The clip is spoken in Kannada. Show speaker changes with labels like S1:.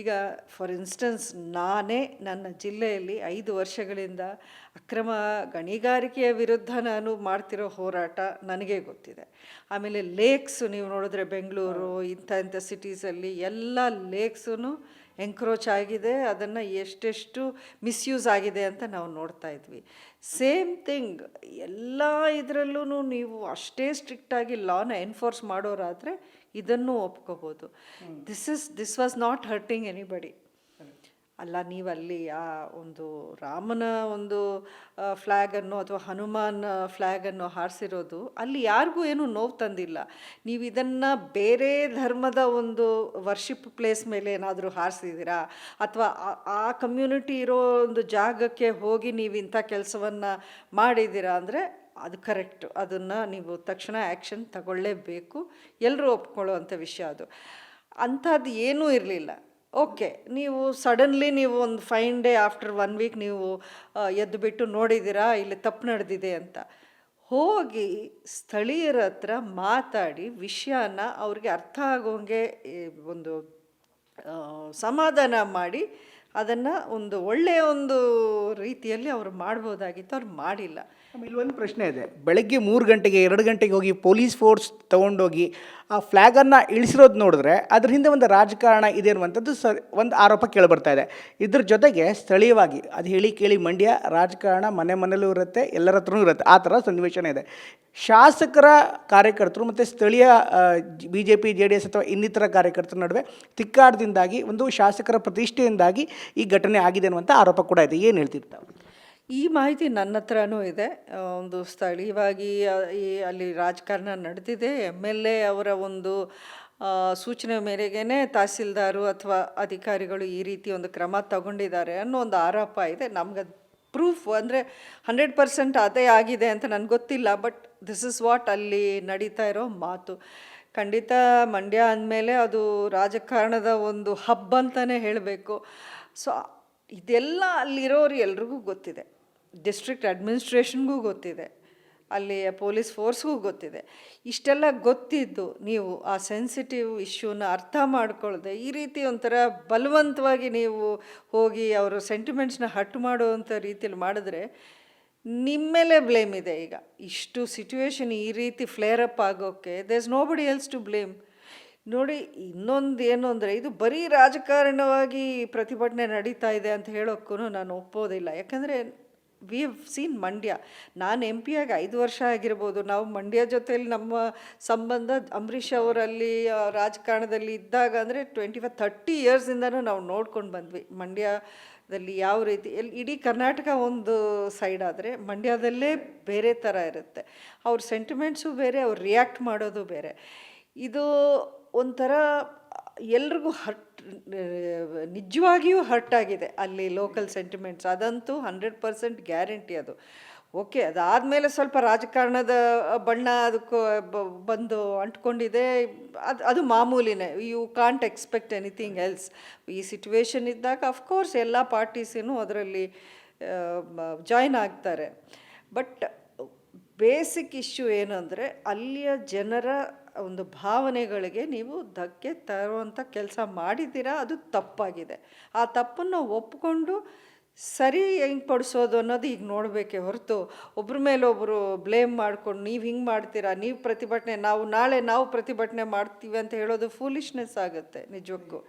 S1: ಈಗ ಫಾರ್ ಇನ್ಸ್ಟೆನ್ಸ್ ನಾನೇ ನನ್ನ ಜಿಲ್ಲೆಯಲ್ಲಿ ಐದು ವರ್ಷಗಳಿಂದ ಅಕ್ರಮ ಗಣಿಗಾರಿಕೆಯ ವಿರುದ್ಧ ನಾನು ಮಾಡ್ತಿರೋ ಹೋರಾಟ ನನಗೆ ಗೊತ್ತಿದೆ. ಆಮೇಲೆ ಲೇಕ್ಸು ನೀವು ನೋಡಿದ್ರೆ ಬೆಂಗಳೂರು, ಇಂಥ ಇಂಥ ಸಿಟೀಸಲ್ಲಿ ಎಲ್ಲ ಲೇಕ್ಸೂ ಎಂಕ್ರೋಚ್ ಆಗಿದೆ ಅದನ್ನು ಎಷ್ಟೆಷ್ಟು ಮಿಸ್ಯೂಸ್ ಆಗಿದೆ ಅಂತ ನಾವು ನೋಡ್ತಾ ಇದ್ವಿ. ಸೇಮ್ ಥಿಂಗ್ ಎಲ್ಲ ಇದರಲ್ಲೂ ನೀವು ಅಷ್ಟೇ ಸ್ಟ್ರಿಕ್ಟಾಗಿ ಲಾನ ಎನ್ಫೋರ್ಸ್ ಮಾಡೋರಾದರೆ ಇದನ್ನು ಒಪ್ಕೋಬೋದು. This is this was not hurting anybody ಅಲ್ಲ, ನೀವಲ್ಲಿ ಆ ಒಂದು ರಾಮನ ಒಂದು ಫ್ಲ್ಯಾಗನ್ನು ಅಥವಾ ಹನುಮಾನ್ ಫ್ಲ್ಯಾಗನ್ನು ಹಾರಿಸಿರೋದು, ಅಲ್ಲಿ ಯಾರಿಗೂ ಏನೂ ನೋವು ತಂದಿಲ್ಲ. ನೀವು ಇದನ್ನು ಬೇರೆ ಧರ್ಮದ ಒಂದು ವರ್ಷಿಪ್ ಪ್ಲೇಸ್ ಮೇಲೆ ಏನಾದರೂ ಹಾರಿಸಿದ್ದೀರಾ? ಅಥವಾ ಆ ಕಮ್ಯುನಿಟಿ ಇರೋ ಒಂದು ಜಾಗಕ್ಕೆ ಹೋಗಿ ನೀವು ಇಂಥ ಕೆಲಸವನ್ನು ಮಾಡಿದ್ದೀರಾ? ಅಂದರೆ ಅದು ಕರೆಕ್ಟು ಅದನ್ನು ನೀವು ತಕ್ಷಣ ಆ್ಯಕ್ಷನ್ ತಗೊಳ್ಳೇಬೇಕು. ಎಲ್ಲರೂ ಒಪ್ಕೊಳ್ಳೋ ಅಂಥ ವಿಷಯ ಅದು. ಅಂಥದ್ದು ಏನೂ ಇರಲಿಲ್ಲ. ಓಕೆ ನೀವು ಸಡನ್ಲಿ ನೀವು ಒಂದು fine day after one week ನೀವು ಎದ್ದು ಬಿಟ್ಟು ನೋಡಿದ್ದೀರಾ, ಇಲ್ಲಿ ತಪ್ಪು ನಡೆದಿದೆ ಅಂತ. ಹೋಗಿ ಸ್ಥಳೀಯರ ಹತ್ರ ಮಾತಾಡಿ ವಿಷಯನ ಅವ್ರಿಗೆ ಅರ್ಥ ಆಗೋಂಗೆ ಒಂದು ಸಮಾಧಾನ ಮಾಡಿ ಅದನ್ನು ಒಂದು ಒಳ್ಳೆಯ ಒಂದು ರೀತಿಯಲ್ಲಿ ಅವರು ಮಾಡ್ಬೋದಾಗಿತ್ತು, ಅವ್ರು ಮಾಡಿಲ್ಲ.
S2: ಇಲ್ಲಿ ಒಂದು ಪ್ರಶ್ನೆ ಇದೆ. ಬೆಳಗ್ಗೆ ಮೂರು ಗಂಟೆಗೆ, ಎರಡು ಗಂಟೆಗೆ ಹೋಗಿ ಪೊಲೀಸ್ ಫೋರ್ಸ್ ತೊಗೊಂಡೋಗಿ ಆ ಫ್ಲ್ಯಾಗನ್ನು ಇಳಿಸಿರೋದು ನೋಡಿದ್ರೆ ಅದ್ರ ಹಿಂದೆ ಒಂದು ರಾಜಕಾರಣ ಇದೆ ಅನ್ನುವಂಥದ್ದು ಸ ಒಂದು ಆರೋಪ ಕೇಳಿಬರ್ತಾ ಇದೆ. ಇದ್ರ ಜೊತೆಗೆ ಸ್ಥಳೀಯವಾಗಿ ಅದು ಹೇಳಿ ಕೇಳಿ ಮಂಡ್ಯ ರಾಜಕಾರಣ ಮನೆ ಮನೆಯಲ್ಲೂ ಇರುತ್ತೆ, ಎಲ್ಲರ ಹತ್ರನೂ ಇರುತ್ತೆ. ಆ ಥರ ಸನ್ನಿವೇಶನ ಇದೆ. ಶಾಸಕರ ಕಾರ್ಯಕರ್ತರು ಮತ್ತು ಸ್ಥಳೀಯ B J P J D S ಅಥವಾ ಇನ್ನಿತರ ಕಾರ್ಯಕರ್ತರ ನಡುವೆ ತಿಕ್ಕಾಟದಿಂದಾಗಿ ಒಂದು ಶಾಸಕರ ಪ್ರತಿಷ್ಠೆಯಿಂದಾಗಿ ಈ ಘಟನೆ ಆಗಿದೆ ಅನ್ನುವಂಥ ಆರೋಪ ಕೂಡ ಇದೆ. ಏನು ಹೇಳ್ತಿರ್ತಾವೆ
S1: ಈ ಮಾಹಿತಿ ನನ್ನ ಹತ್ರನೂ ಇದೆ. ಒಂದು ಸ್ಥಳೀಯವಾಗಿ ಈ, ಅಲ್ಲಿ ರಾಜಕಾರಣ ನಡೆದಿದೆ. ಎಂ ಎಲ್ ಎ ಅವರ ಒಂದು ಸೂಚನೆ ಮೇರೆಗೆ ತಹಸೀಲ್ದಾರು ಅಥವಾ ಅಧಿಕಾರಿಗಳು ಈ ರೀತಿ ಒಂದು ಕ್ರಮ ತಗೊಂಡಿದ್ದಾರೆ ಅನ್ನೋ ಒಂದು ಆರೋಪ ಇದೆ. ನಮ್ಗೆ ಪ್ರೂಫ್ ಅಂದರೆ ಹಂಡ್ರೆಡ್ ಪರ್ಸೆಂಟ್ ಅದೇ ಆಗಿದೆ ಅಂತ ನನಗೆ ಗೊತ್ತಿಲ್ಲ. ಬಟ್ ದಿಸ್ ಇಸ್ ವಾಟ್ ಅಲ್ಲಿ ನಡೀತಾ ಇರೋ ಮಾತು. ಖಂಡಿತ ಮಂಡ್ಯ ಅಂದಮೇಲೆ ಅದು ರಾಜಕಾರಣದ ಒಂದು ಹಬ್ ಅಂತಲೇ ಹೇಳಬೇಕು. ಸೊ ಇದೆಲ್ಲ ಅಲ್ಲಿರೋರು ಎಲ್ರಿಗೂ ಗೊತ್ತಿದೆ. ಡಿಸ್ಟ್ರಿಕ್ಟ್ ಅಡ್ಮಿನಿಸ್ಟ್ರೇಷನ್ಗೂ ಗೊತ್ತಿದೆ, ಅಲ್ಲಿ ಪೊಲೀಸ್ ಫೋರ್ಸ್ಗೂ ಗೊತ್ತಿದೆ. ಇಷ್ಟೆಲ್ಲ ಗೊತ್ತಿದ್ದು ನೀವು ಆ ಸೆನ್ಸಿಟಿವ್ ಇಶ್ಯೂನ ಅರ್ಥ ಮಾಡ್ಕೊಳ್ಳದೆ ಈ ರೀತಿ ಒಂಥರ ಬಲವಂತವಾಗಿ ನೀವು ಹೋಗಿ ಅವರು ಸೆಂಟಿಮೆಂಟ್ಸ್ನ ಹಟ್ಟು ಮಾಡುವಂಥ ರೀತಿಯಲ್ಲಿ ಮಾಡಿದ್ರೆ ನಿಮ್ಮ ಮೇಲೆ ಬ್ಲೇಮ್ ಇದೆ ಈಗ. ಇಷ್ಟು ಸಿಚುವೇಶನ್ ಈ ರೀತಿ ಫ್ಲೇರ್ ಅಪ್ ಆಗೋಕ್ಕೆ there is nobody else to blame ನೋಡಿ, ಇನ್ನೊಂದು ಏನು ಅಂದರೆ, ಇದು ಬರೀ ರಾಜಕಾರಣವಾಗಿ ಪ್ರತಿಭಟನೆ ನಡೀತಾ ಇದೆ ಅಂತ ಹೇಳೋಕ್ಕೂ ನಾನು ಒಪ್ಪೋದಿಲ್ಲ. ಯಾಕಂದರೆ ವಿ ಹವ್ ಸೀನ್ ಮಂಡ್ಯ ನಾನು ಎಂ ಪಿ ಆಗಿ ಐದು ವರ್ಷ ಆಗಿರ್ಬೋದು. ನಾವು ಮಂಡ್ಯ ಜೊತೇಲಿ ನಮ್ಮ ಸಂಬಂಧ ಅಂಬರೀಷ್ ಅವರಲ್ಲಿ ರಾಜಕಾರಣದಲ್ಲಿ ಇದ್ದಾಗ ಅಂದರೆ ಟ್ವೆಂಟಿ ಫೈವ್ ಥರ್ಟಿ ಇಯರ್ಸಿಂದನೂ ನಾವು ನೋಡ್ಕೊಂಡು ಬಂದ್ವಿ. ಮಂಡ್ಯದಲ್ಲಿ ಯಾವ ರೀತಿ ಎಲ್ಲಿ ಇಡೀ ಕರ್ನಾಟಕ ಒಂದು ಸೈಡ್ ಆದರೆ ಮಂಡ್ಯದಲ್ಲೇ ಬೇರೆ ಥರ ಇರುತ್ತೆ. ಅವ್ರ ಸೆಂಟಿಮೆಂಟ್ಸು ಬೇರೆ, ಅವ್ರು ರಿಯಾಕ್ಟ್ ಮಾಡೋದು ಬೇರೆ. ಇದು ಒಂಥರ ಎಲ್ರಿಗೂ ಹರ್ಟ್ ನಿಜವಾಗಿಯೂ ಹರ್ಟ್ ಆಗಿದೆ ಅಲ್ಲಿ ಲೋಕಲ್ ಸೆಂಟಿಮೆಂಟ್ಸ್. ಅದಂತೂ ಹಂಡ್ರೆಡ್ ಪರ್ಸೆಂಟ್ ಗ್ಯಾರಂಟಿ ಅದು. ಓಕೆ, ಅದಾದಮೇಲೆ ಸ್ವಲ್ಪ ರಾಜಕಾರಣದ ಬಣ್ಣ ಅದಕ್ಕೂ ಬಂದು ಅಂಟ್ಕೊಂಡಿದೆ. ಅದು ಅದು ಮಾಮೂಲಿನೇ. You can't expect anything else ಈ ಸಿಚುವೇಶನ್ ಇದ್ದಾಗ ಅಫ್ಕೋರ್ಸ್ ಎಲ್ಲ ಪಾರ್ಟೀಸಿನೂ ಅದರಲ್ಲಿ ಜಾಯ್ನ್ ಆಗ್ತಾರೆ. ಬಟ್ ಬೇಸಿಕ್ ಇಶ್ಯೂ ಏನಂದರೆ ಅಲ್ಲಿಯ ಜನರ ಒಂದು ಭಾವನೆಗಳಿಗೆ ನೀವು ಧಕ್ಕೆ ತರುವಂಥ ಕೆಲಸ ಮಾಡಿದ್ದೀರಾ, ಅದು ತಪ್ಪಾಗಿದೆ. ಆ ತಪ್ಪನ್ನು ಒಪ್ಪಿಕೊಂಡು ಸರಿ ಹೆಂಗೆ ಪಡಿಸೋದು ಅನ್ನೋದು ಈಗ ನೋಡಬೇಕೆ ಹೊರತು. ಒಬ್ರ ಮೇಲೊಬ್ಬರು ಬ್ಲೇಮ್ ಮಾಡ್ಕೊಂಡು ನೀವು ಹಿಂಗೆ ಮಾಡ್ತೀರಾ, ನೀವು ಪ್ರತಿಭಟನೆ, ನಾವು ನಾಳೆ ನಾವು ಪ್ರತಿಭಟನೆ ಮಾಡ್ತೀವಿ ಅಂತ ಹೇಳೋದು ಫೂಲಿಶ್ನೆಸ್ ಆಗುತ್ತೆ ನಿಜಕ್ಕೂ.